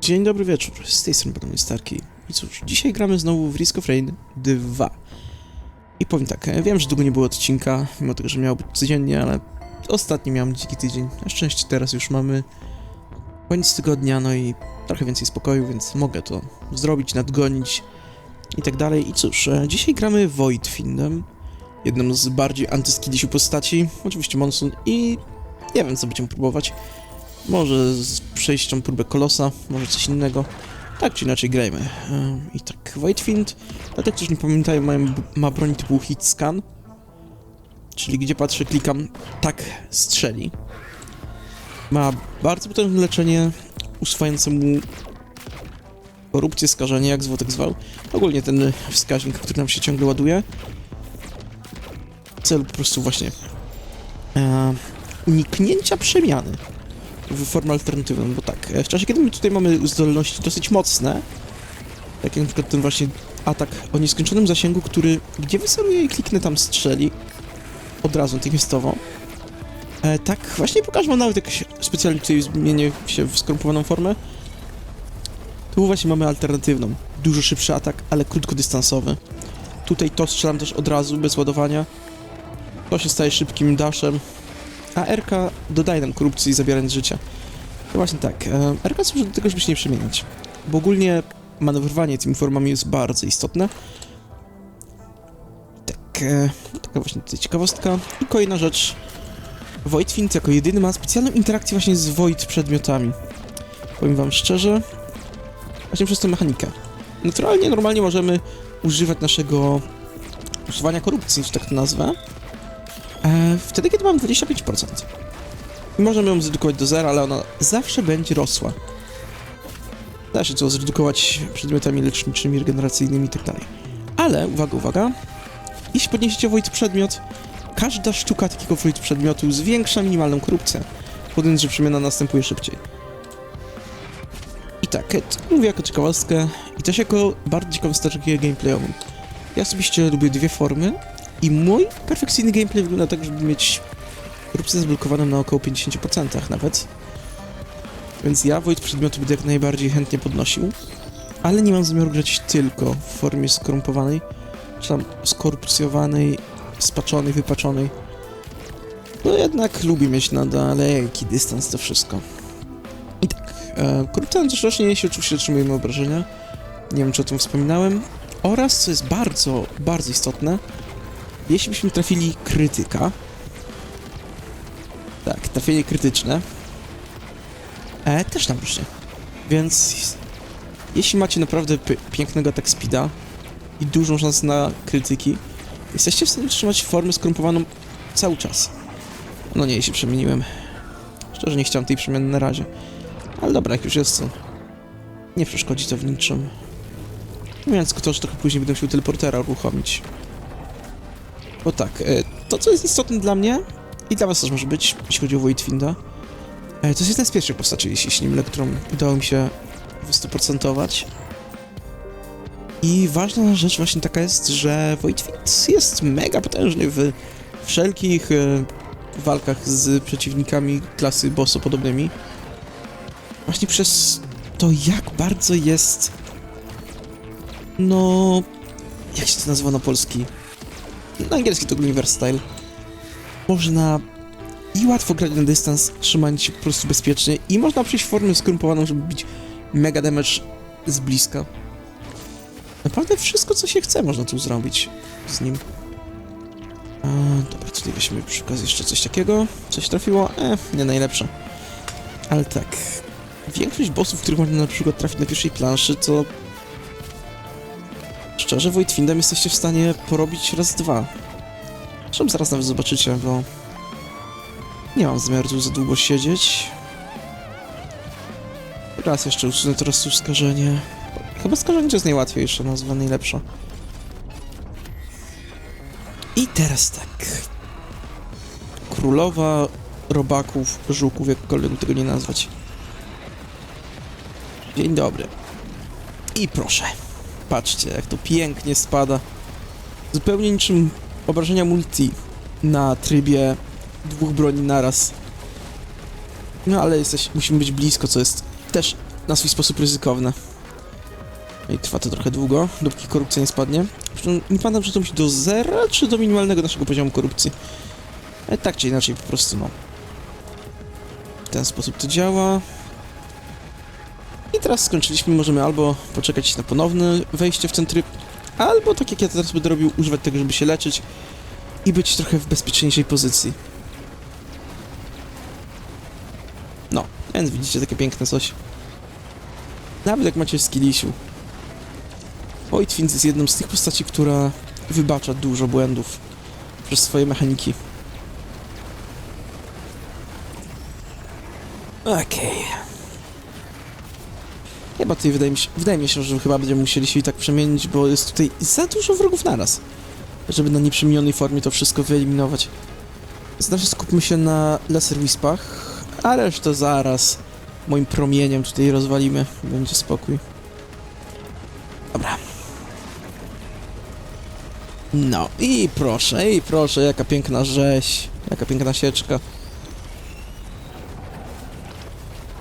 Dzień dobry wieczór, z tej strony Panowie Starki. I cóż, dzisiaj gramy znowu w Risk of Rain 2. I powiem tak, wiem, że długo nie było odcinka, mimo tego, że miało być codziennie, ale ostatni miałem dziki tydzień. Na szczęście teraz już mamy koniec tygodnia, no i trochę więcej spokoju, więc mogę to zrobić, nadgonić i tak dalej. I cóż, e, dzisiaj gramy Voidfindem, jedną z bardziej antyskidisiu postaci, oczywiście Monsun i nie wiem, co będziemy próbować. Może z przejścią próbę kolosa, może coś innego. Tak czy inaczej grajmy. Ym, I tak, Whitefield, dla tych, którzy nie pamiętają, mają, ma broń typu hit scan. Czyli gdzie patrzę, klikam, tak strzeli. Ma bardzo potężne leczenie, usuwające mu korupcję, skażenie, jak zwotek zwał. Ogólnie ten wskaźnik, który nam się ciągle ładuje. Cel po prostu właśnie e, uniknięcia przemiany w formę alternatywną, bo tak, e, w czasie kiedy my tutaj mamy zdolności dosyć mocne, tak jak na przykład ten właśnie atak o nieskończonym zasięgu, który gdzie wyceluję i kliknę tam strzeli, od razu natychmiastowo, e, tak właśnie pokażę wam nawet jak się specjalnie tutaj zmienię się w skorumpowaną formę, tu właśnie mamy alternatywną, dużo szybszy atak, ale krótkodystansowy. Tutaj to strzelam też od razu, bez ładowania, to się staje szybkim dashem, a RK dodaje nam korupcji zabierając życia. To właśnie tak, e, RK służy do tego, żeby się nie przemieniać. Bo ogólnie manewrowanie tymi formami jest bardzo istotne. Tak, e, taka właśnie tutaj ciekawostka. I kolejna rzecz. Voidfiend jako jedyny ma specjalną interakcję właśnie z Void przedmiotami. Powiem wam szczerze, właśnie przez tę mechanikę. Naturalnie, normalnie możemy używać naszego usuwania korupcji, że tak to nazwę, E, wtedy, kiedy mam 25%. I możemy ją zredukować do zera, ale ona zawsze będzie rosła. Da się to zredukować przedmiotami leczniczymi, regeneracyjnymi itd. Ale, uwaga, uwaga, jeśli podniesiecie void przedmiot, każda sztuka takiego void przedmiotu zwiększa minimalną korupcję, podając, że przemiana następuje szybciej. I tak, e, mówię jako ciekawostkę i też jako bardzo ciekawą strategię gameplayową. Ja osobiście lubię dwie formy, i mój perfekcyjny gameplay wygląda tak, żeby mieć korupcję zablokowaną na około 50% nawet. Więc ja Void przedmiotu będę jak najbardziej chętnie podnosił, ale nie mam zamiaru grać tylko w formie skorumpowanej, czy tam skorupcjowanej, spaczonej, wypaczonej. No jednak lubię mieć na daleki dystans to wszystko. I tak, e, korupcja też rośnie, jeśli oczywiście otrzymujemy obrażenia. Nie wiem, czy o tym wspominałem. Oraz, co jest bardzo, bardzo istotne, jeśli byśmy trafili krytyka, tak, trafienie krytyczne, e, też nam rośnie. Więc jeśli macie naprawdę pi- pięknego attack speeda i dużą szansę na krytyki, jesteście w stanie utrzymać formę skorumpowaną cały czas. No nie, jeśli przemieniłem. Szczerze nie chciałem tej przemiany na razie. Ale dobra, jak już jest to, nie przeszkodzi to w niczym. Mówiąc to, że trochę później będę musiał teleportera uruchomić. Bo tak, e, to co jest istotne dla mnie i dla was też może być, jeśli chodzi o Voidfinda, e, to jest jedna z pierwszych postaci, jeśli nie którą udało mi się wystuprocentować. I ważna rzecz właśnie taka jest, że Voidfind jest mega potężny w wszelkich e, walkach z przeciwnikami klasy bossopodobnymi. Właśnie przez to, jak bardzo jest... No... Jak się to nazywa na polski? Na angielski to Gulliver Style. Można i łatwo grać na dystans, trzymając się po prostu bezpiecznie i można przyjść w formę skrumpowaną, żeby bić mega damage z bliska. Naprawdę wszystko, co się chce, można tu zrobić z nim. A, dobra, tutaj weźmy przy okazji jeszcze coś takiego. Coś trafiło? E, nie najlepsze. Ale tak, większość bossów, których można na przykład trafić na pierwszej planszy, to Szczerze, Voidfindem jesteście w stanie porobić raz dwa. Zresztą zaraz nawet zobaczycie, bo nie mam zamiaru tu za długo siedzieć. Raz jeszcze usunę teraz tu skażenie. Chyba skażenie jest najłatwiejsza nazwa, najlepsza. I teraz tak. Królowa robaków, żółków, jakkolwiek tego nie nazwać. Dzień dobry. I proszę. Patrzcie, jak to pięknie spada. Zupełnie niczym obrażenia multi na trybie dwóch broni naraz. No ale jesteś, musimy być blisko, co jest też na swój sposób ryzykowne. I trwa to trochę długo, dopóki korupcja nie spadnie. Nie pamiętam, czy to musi do zera, czy do minimalnego naszego poziomu korupcji. Ale tak czy inaczej, po prostu no. W ten sposób to działa. I teraz skończyliśmy, możemy albo poczekać na ponowne wejście w ten tryb, albo tak jak ja teraz będę robił, używać tego, żeby się leczyć i być trochę w bezpieczniejszej pozycji. No, więc widzicie takie piękne coś. Nawet jak macie skillisiu. Voidfiend jest jedną z tych postaci, która wybacza dużo błędów przez swoje mechaniki. Okej. Chyba tutaj wydaje mi się, wydaje mi się, że chyba będziemy musieli się i tak przemienić, bo jest tutaj za dużo wrogów naraz. Żeby na nieprzemienionej formie to wszystko wyeliminować. Znaczy skupmy się na Lesser Wispach, a resztę zaraz moim promieniem tutaj rozwalimy. Będzie spokój. Dobra. No i proszę, i proszę, jaka piękna rzeź, jaka piękna sieczka.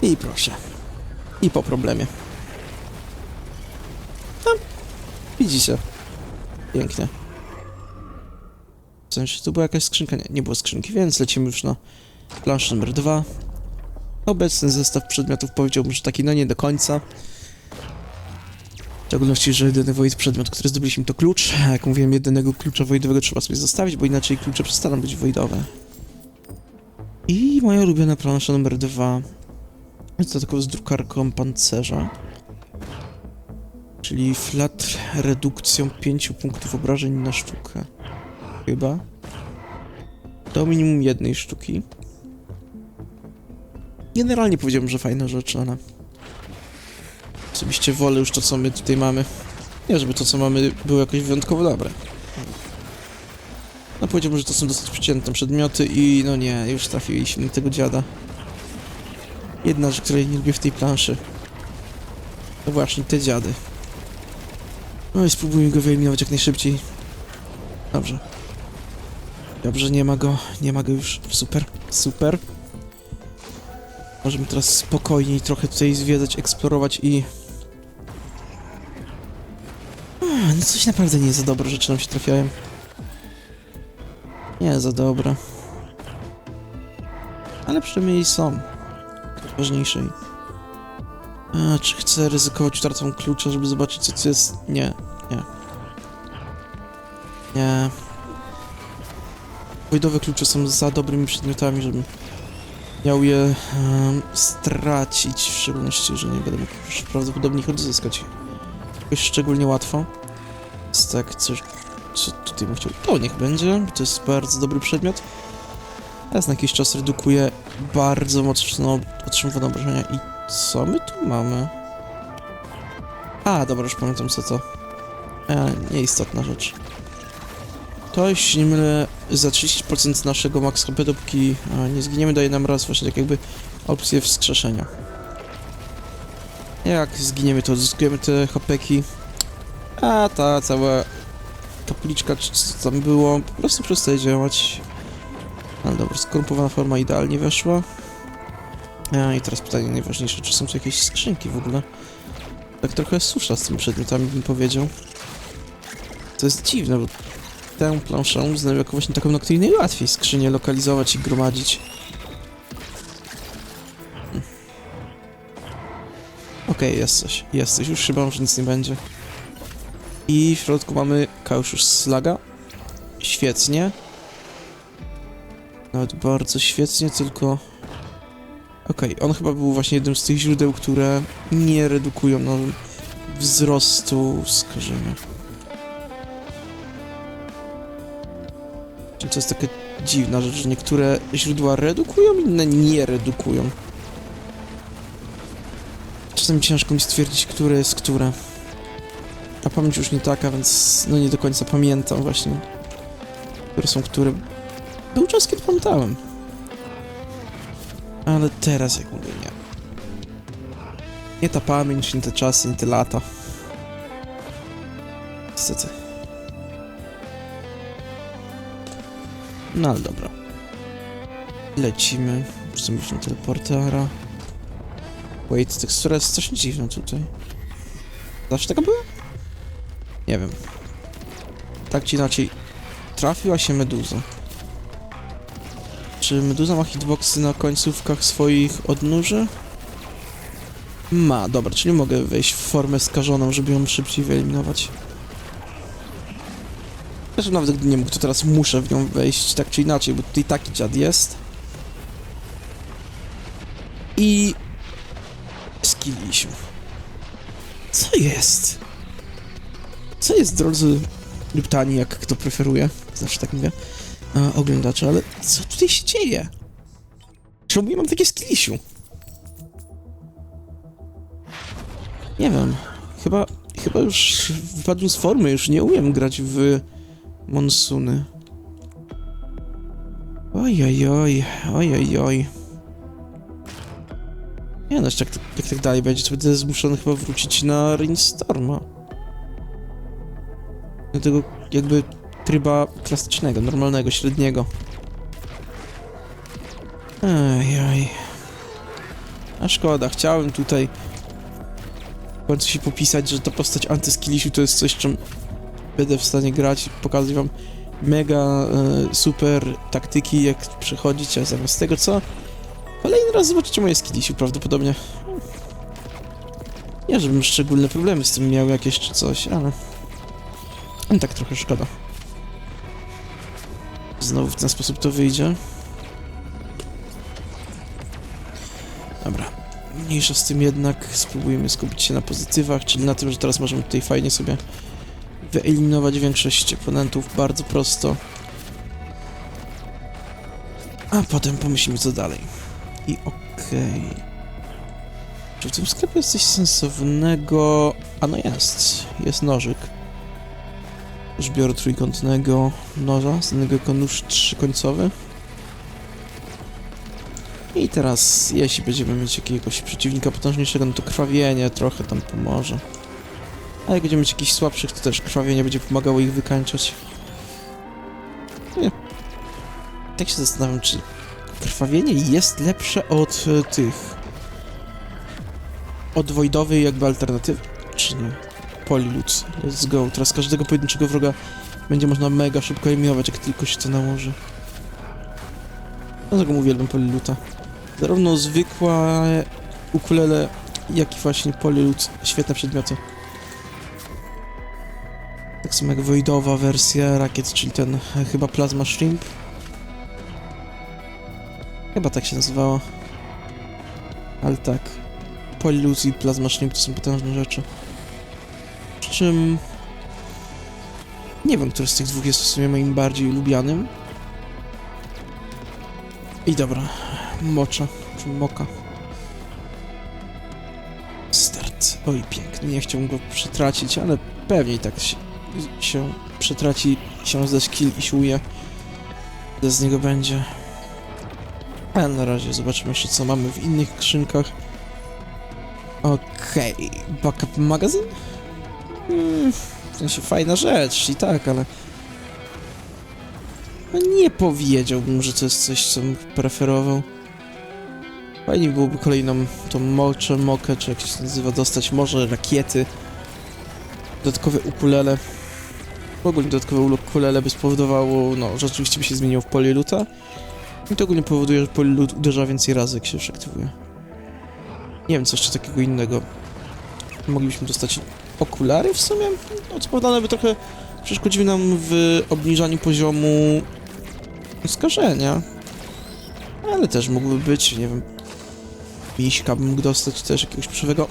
I proszę. I po problemie. No, widzicie. Pięknie. W sensie, tu była jakaś skrzynka? Nie, nie było skrzynki, więc lecimy już na planszę numer dwa. Obecny zestaw przedmiotów powiedziałbym, że taki no nie do końca. W szczególności, że jedyny void przedmiot, który zdobyliśmy to klucz. A jak mówiłem, jedynego klucza voidowego trzeba sobie zostawić, bo inaczej klucze przestaną być voidowe. I moja ulubiona plansza numer dwa. Jest to tylko z drukarką pancerza. Czyli flat redukcją 5 punktów obrażeń na sztukę. Chyba. Do minimum jednej sztuki. Generalnie powiedziałbym, że fajna rzecz, ale... Osobiście wolę już to, co my tutaj mamy. Nie, żeby to, co mamy, było jakoś wyjątkowo dobre. No powiedziałbym, że to są dosyć przeciętne przedmioty i no nie, już trafiliśmy na tego dziada. Jedna rzecz, której nie lubię w tej planszy. To właśnie te dziady. No i spróbujmy go wyeliminować jak najszybciej. Dobrze. Dobrze, nie ma go, nie ma go już. Super, super. Możemy teraz spokojniej trochę tutaj zwiedzać, eksplorować i... No coś naprawdę nie za dobre rzeczy nam się trafiają. Nie za dobre. Ale przynajmniej są. Ważniejsze. Czy chcę ryzykować utratą klucza, żeby zobaczyć co to jest? Nie, nie. Nie. Wojdowe klucze są za dobrymi przedmiotami, żebym miał je em, stracić, w szczególności, że nie będę mógł już prawdopodobnie ich odzyskać jakoś szczególnie łatwo. Więc tak, coś, co tutaj bym chciał... To niech będzie, bo to jest bardzo dobry przedmiot. Raz na jakiś czas redukuje bardzo mocno otrzymywane obrażenia. I co my tu mamy? A, dobra, już pamiętam co to. E, nieistotna rzecz. To, jeśli nie za 30% naszego max HP, dopóki e, nie zginiemy, daje nam raz właśnie tak jakby opcję wskrzeszenia. Jak zginiemy, to odzyskujemy te HP-ki, a ta cała kapliczka, czy co tam było, po prostu przestaje działać. Ale dobra, skorumpowana forma idealnie weszła. A, I teraz pytanie najważniejsze, czy są tu jakieś skrzynki w ogóle? Tak trochę susza z tymi przedmiotami, bym powiedział. To jest dziwne, bo tę planszę uznałem jako właśnie taką, na której najłatwiej skrzynię lokalizować i gromadzić. Okej, jest coś, jest coś, już bałem, że nic nie będzie. I w środku mamy kauczusz slaga. Świetnie. Nawet bardzo świetnie, tylko... Okej, on chyba był właśnie jednym z tych źródeł, które nie redukują no, wzrostu skażenia. To jest taka dziwna rzecz, że niektóre źródła redukują, inne nie redukują. Czasami ciężko mi stwierdzić, które jest które. A pamięć już nie taka, więc no nie do końca pamiętam właśnie, które są które. Był czas, kiedy pamiętałem. Ale teraz, jak mówię, nie. Nie ta pamięć, nie te czasy, nie te lata. Niestety. No ale dobra. Lecimy. Na teleportera. Wait, tekstura jest coś dziwna tutaj. Zawsze taka była? Nie wiem. Tak czy inaczej, trafiła się meduza. Czy meduza ma hitboxy na końcówkach swoich odnóży? Ma, dobra, czyli mogę wejść w formę skażoną, żeby ją szybciej wyeliminować. Zresztą nawet gdy nie mógł, to teraz muszę w nią wejść, tak czy inaczej, bo tutaj taki dziad jest. I... Skillisiu. Co jest? Co jest, drodzy lub tani, jak kto preferuje? Zawsze tak mówię. A, oglądacze, ale co tutaj się dzieje? Czemu ja mam takie skillisiu? Nie wiem. Chyba, chyba już wypadłem z formy, już nie umiem grać w monsuny. Oj, oj, oj, oj, oj, oj. Nie no, jak, jak tak dalej będzie, to będę zmuszony chyba wrócić na Rainstorma. Do tego jakby tryba klasycznego, normalnego, średniego. Ej. A szkoda, chciałem tutaj końcu się popisać, że ta postać antyskillisiu to jest coś, czym będę w stanie grać i pokazać wam mega e, super taktyki, jak przechodzić, a zamiast tego co? Kolejny raz zobaczycie moje skillisiu prawdopodobnie. Nie, żebym szczególne problemy z tym miał jakieś czy coś, ale... No tak trochę szkoda. Znowu w ten sposób to wyjdzie. Dobra. Mniejsza z tym jednak, spróbujemy skupić się na pozytywach, czyli na tym, że teraz możemy tutaj fajnie sobie wyeliminować większość oponentów bardzo prosto. A potem pomyślimy co dalej. I okej. Czy w tym sklepie jest coś sensownego? A no jest. Jest nożyk. Już biorę trójkątnego noża, znanego jako nóż trzykońcowy. I teraz, jeśli będziemy mieć jakiegoś przeciwnika potężniejszego, no to krwawienie trochę tam pomoże. A jak będziemy mieć jakichś słabszych, to też krwawienie będzie pomagało ich wykańczać. Nie. Tak się zastanawiam, czy krwawienie jest lepsze od e, tych... Od wojdowej jakby alternatywy, czy nie? Polilutz. Let's go. Teraz każdego pojedynczego wroga będzie można mega szybko eliminować, jak tylko się to nałoży. Dlatego uwielbiam Poliluta. Zarówno zwykła ukulele, jak i właśnie Polilut. Świetne przedmioty. Tak samo jak wojdowa wersja rakiet, czyli ten e, chyba Plasma Shrimp. Chyba tak się nazywało. Ale tak. Polilut i Plasma Shrimp to są potężne rzeczy. Przy czym... Nie wiem, który z tych dwóch jest w sumie moim bardziej lubianym. I dobra. Mocza, czy moka. Start. Oj, piękny. Nie chciałbym go przetracić, ale pewnie tak się, się przetraci, się zdać kill i siłuje. Ile z niego będzie. Ale na razie zobaczymy jeszcze, co mamy w innych skrzynkach. Okej. Backup magazyn? Hmm, w sensie fajna rzecz i tak, ale... No nie powiedziałbym, że to jest coś, co bym preferował. Fajnie byłoby kolejną tą moczę, mokę, czy jak się nazywa, dostać może rakiety. Dodatkowe ukulele. W ogóle dodatkowe ukulele by spowodowało, no, że by się zmieniło w poliluta. I to ogólnie powoduje, że polilut uderza więcej razy, jak się już aktywuje. Nie wiem, co jeszcze takiego innego. Moglibyśmy dostać okulary w sumie? No, prawda one by trochę przeszkodziły nam w obniżaniu poziomu skażenia. Ale też mógłby być, nie wiem, miśka bym mógł dostać też jakiegoś przyszłego.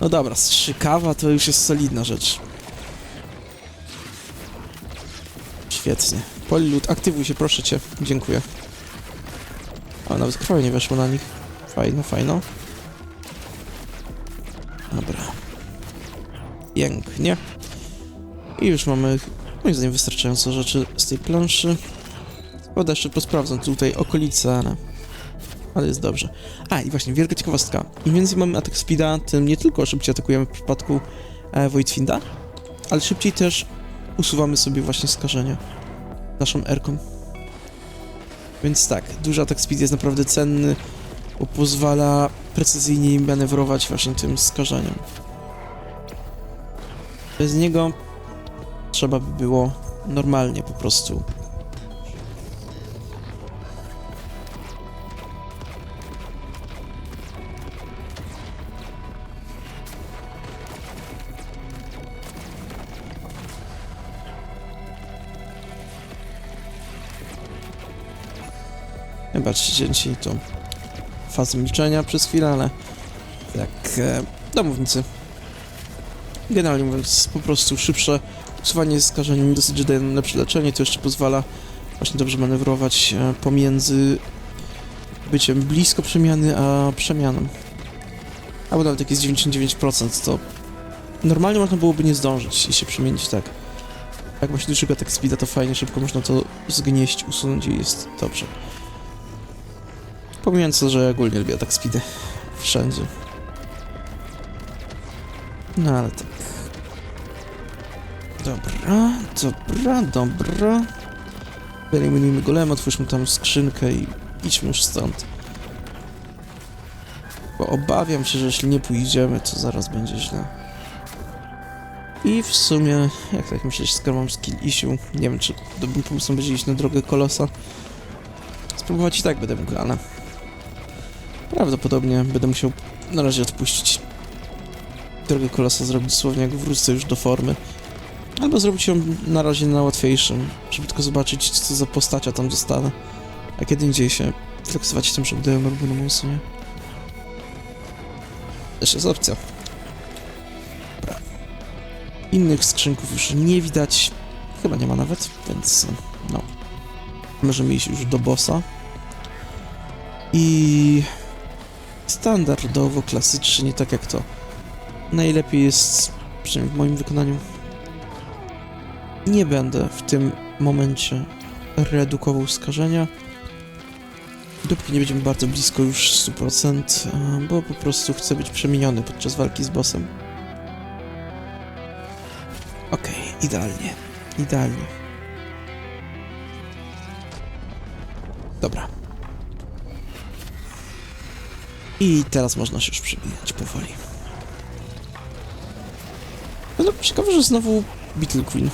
No dobra, strzykawa to już jest solidna rzecz. Świetnie. Polilut, aktywuj się, proszę cię. Dziękuję. A nawet krwawie nie weszło na nich. Fajno, fajno. Pięknie. I już mamy, moim zdaniem, wystarczająco rzeczy z tej planszy. Woda jeszcze posprawdzam tutaj okolice, ale... Ale jest dobrze. A, i właśnie, wielka ciekawostka. Im więcej mamy atak speeda, tym nie tylko szybciej atakujemy w przypadku e, Voidfinda, ale szybciej też usuwamy sobie właśnie skażenia naszą erką. Więc tak, duży atak speed jest naprawdę cenny bo pozwala precyzyjniej manewrować właśnie tym skażeniem. Bez niego trzeba by było normalnie po prostu. Wybaczcie dzisiaj to fazę milczenia przez chwilę, ale tak, e, domownicy. Generalnie mówiąc, po prostu szybsze usuwanie skażeń dosyć daje nam lepsze leczenie, to jeszcze pozwala właśnie dobrze manewrować e, pomiędzy byciem blisko przemiany, a przemianą. Albo nawet jak jest 99%, to normalnie można byłoby nie zdążyć i się przemienić tak. Jak ma się dużego attack speeda, to fajnie, szybko można to zgnieść, usunąć i jest dobrze. Pomijając to, że ogólnie lubię attack speedy. Wszędzie. No ale tak. Dobra, dobra, dobra. Wyeliminujmy golem, otwórzmy tam skrzynkę i idźmy już stąd. Bo obawiam się, że jeśli nie pójdziemy, to zaraz będzie źle. I w sumie, jak tak myśleć, skoro mam skill issue, nie wiem czy dobrym pomysłem będzie iść na drogę kolosa. Spróbować i tak będę mógł, ale prawdopodobnie będę musiał na razie odpuścić drogę kolosa, zrobić dosłownie jak wrócę już do formy. Albo zrobić ją na razie na łatwiejszym, żeby tylko zobaczyć, co za postacia tam dostanę. A kiedy indziej się flexować tym, że buduję Morbunusu, nie? Też jest opcja. Dobra. Innych skrzynków już nie widać. Chyba nie ma nawet, więc no. Możemy iść już do bossa. I standardowo, klasycznie, tak jak to najlepiej jest, przynajmniej w moim wykonaniu, nie będę w tym momencie redukował skażenia. Dopóki nie będziemy bardzo blisko już 100%, e, bo po prostu chcę być przemieniony podczas walki z bossem. Okej, idealnie. Idealnie. Dobra. I teraz można się już przebijać powoli. No ciekawe, że znowu Beetle Queen.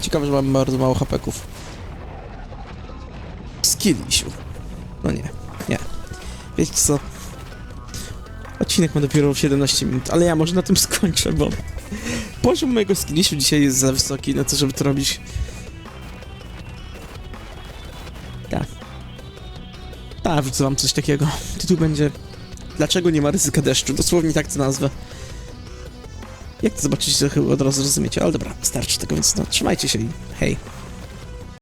Ciekawe, że mam bardzo mało hapeków. Skill issue. No nie, nie. Wiecie co? Odcinek ma dopiero 17 minut, ale ja może na tym skończę, bo poziom mojego skill issue dzisiaj jest za wysoki na to, żeby to robić. Tak. Tak, wrzucę wam coś takiego. Tytuł będzie Dlaczego nie ma ryzyka deszczu? Dosłownie tak to nazwę. Jak to zobaczycie, to chyba od razu rozumiecie, ale dobra, starczy tego, więc no, trzymajcie się i hej.